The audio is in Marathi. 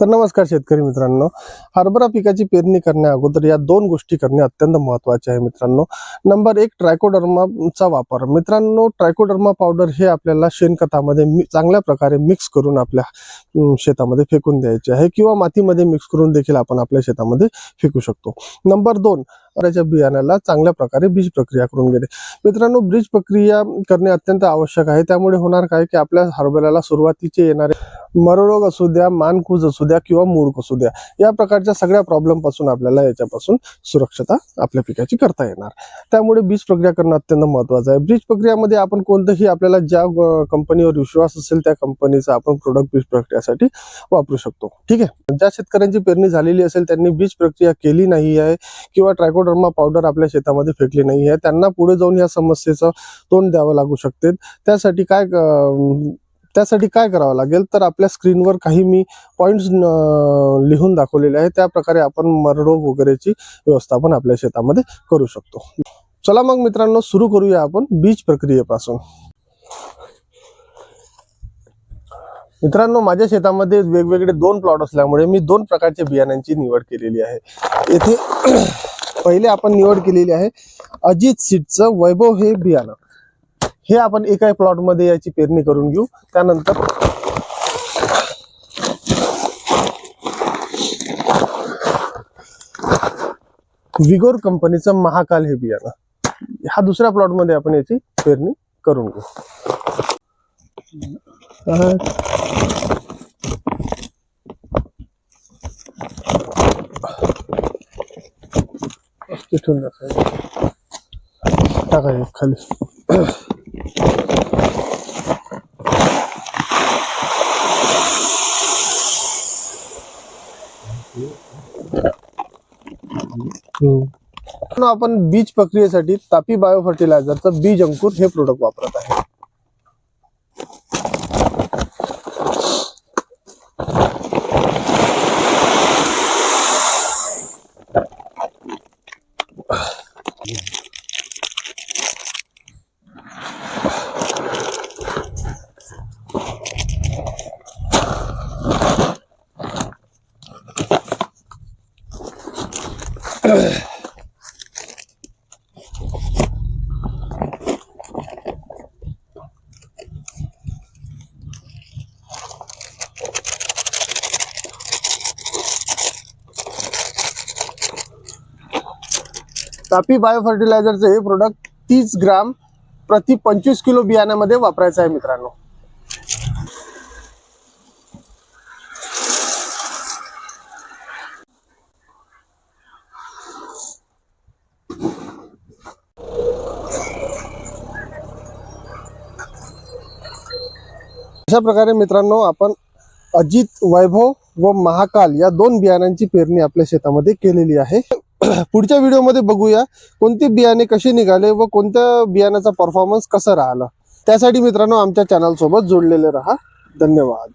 तर नमस्कार शेतकरी मित्रांनो. हरभरा पिकाची पेरणी करण्या अगोदर या दोन गोष्टी करणे अत्यंत महत्त्वाचे आहे मित्रांनो. नंबर एक ट्रायकोडर्माचा वापर. मित्रांनो ट्रायकोडर्मा पावडर हे आपल्याला शेणखतामध्ये चांगल्या प्रकारे मिक्स करून आपल्या शेतामध्ये फेकून द्यायचे आहे किंवा मातीमध्ये मिक्स करून देखील आपण आपल्या शेतामध्ये फेकू शकतो. नंबर दोन हरभऱ्याच्या बियाण्याला चांगल्या प्रकारे बीज प्रक्रिया करून घेणे. मित्रांनो बीज प्रक्रिया करणे अत्यंत आवश्यक आहे. त्यामुळे होणार काय की आपल्या हरभऱ्याला सुरुवातीचे येणारे मरोरोग असू द्या मानकूज असू द्या किंवा मूळ असू द्या या प्रकारच्या सगळ्या प्रॉब्लेमपासून आपल्याला याच्यापासून सुरक्षता आपल्या पिकाची करता येणार. त्यामुळे बीज प्रक्रिया करणं अत्यंत महत्वाचं आहे. बीज प्रक्रियामध्ये आपण कोणतंही आपल्याला ज्या कंपनीवर विश्वास असेल त्या कंपनीचा आपण प्रोडक्ट बीज प्रक्रियासाठी वापरू शकतो. ठीक आहे? ज्या शेतकऱ्यांची पेरणी झालेली असेल त्यांनी बीज प्रक्रिया केली नाही आहे किंवा ट्रायकोडर्मा पावडर आपल्या शेतामध्ये फेकली नाही आहे त्यांना पुढे जाऊन या समस्येचं तोंड द्यावं लागू शकते. त्यासाठी काय त्यासाठी काय करावं लागेल? तर आपल्या स्क्रीनवर काही मी पॉईंट्स लिहून दाखवलेले आहे त्या प्रकारे आपण मरडोग वगैरेची व्यवस्थापन आपल्या शेतामध्ये करू शकतो. चला मग मित्रांनो सुरू करूया आपण बीज प्रक्रियेपासून. मित्रांनो माझ्या शेतामध्ये वेगवेगळे दोन प्लॉट असल्यामुळे मी दोन प्रकारच्या बियाण्यांची निवड केलेली आहे. येथे पहिले आपण निवड केलेली आहे अजित सीडचं वैभव हे बियाणं. हे आपण एका प्लॉटमध्ये याची पेरणी करून घेऊ. त्यानंतर विगोर कंपनीचं महाकाल हे बियाणं. हा दुसऱ्या प्लॉटमध्ये आपण याची पेरणी करून घेऊ. तिथून टाकायचं. खाली. आपण बीज प्रक्रियेसाठी तापी बायो फर्टिलायझरचं बीज अंकुर हे प्रोडक्ट वापरत आहे. तापी बायो फर्टिलायझरचं हे प्रोडक्ट तीस ग्राम प्रति पंचवीस किलो बियाण्यामध्ये वापरायचं आहे मित्रांनो. अशा प्रकारे मित्रांनो आपण अजित वैभव व महाकाल या दोन बियाणांची पेरणी आपल्या शेतामध्ये केलेली आहे. पुढच्या व्हिडिओमध्ये बघूया कोणते बियाणे कसे निघाले व कोणत्या बियाण्याचा परफॉर्मन्स कसा राहिला. त्यासाठी मित्रांनो आमच्या चॅनलसोबत जोडलेले राहा. धन्यवाद.